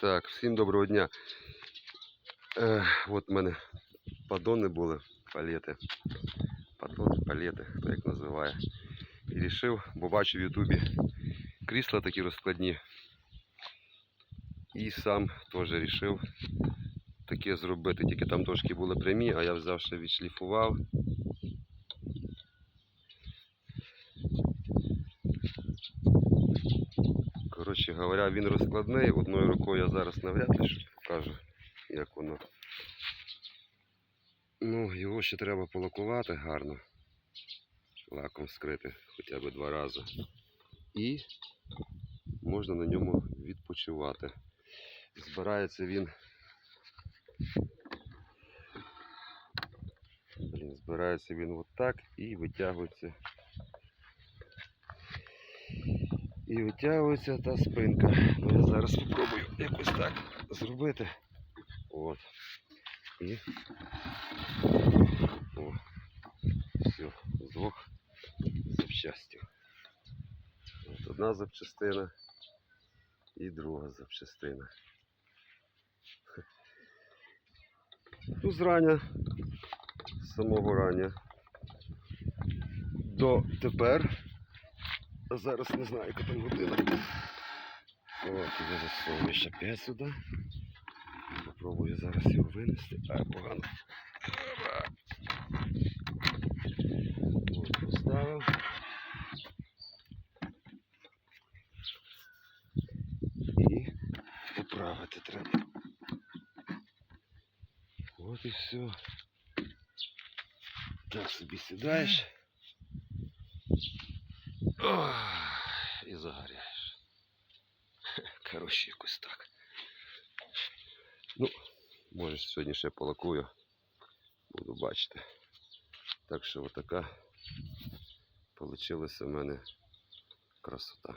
Так, всім доброго дня. Е, от в мене падони були, палети. Падони, палети, хто як називає. І рішив, бо бачу в Ютубі крісла такі розкладні. І сам теж рішив таке зробити. Тільки там трошки були прямі, а я взяв ще відшліфував. Коротше говоря, він розкладний. Одною рукою я зараз навряд ли щось покажу, як воно. Ну, його ще треба полакувати гарно. Лаком скрити хоча б два рази. І можна на ньому відпочивати. Збирається він. Збирається він отак і витягується. І витягується та спинка. Ну, я зараз спробую якось так зробити. От. І. О. Все, з двох запчастів. От одна запчастина і друга запчастина. Ну, зрання, з самого рання до тепер. Зараз не знаю, яка там година. От, я засовую ще 5 сюди. Попробую зараз його винести. А, погано. От, поставив. І поправити треба. От і все. Так собі сідаєш. Ох, і загоряєш. Коротше, якось так. Ну, може сьогодні ще полакую. Буду бачити. Так що отака вийшла в мене красота.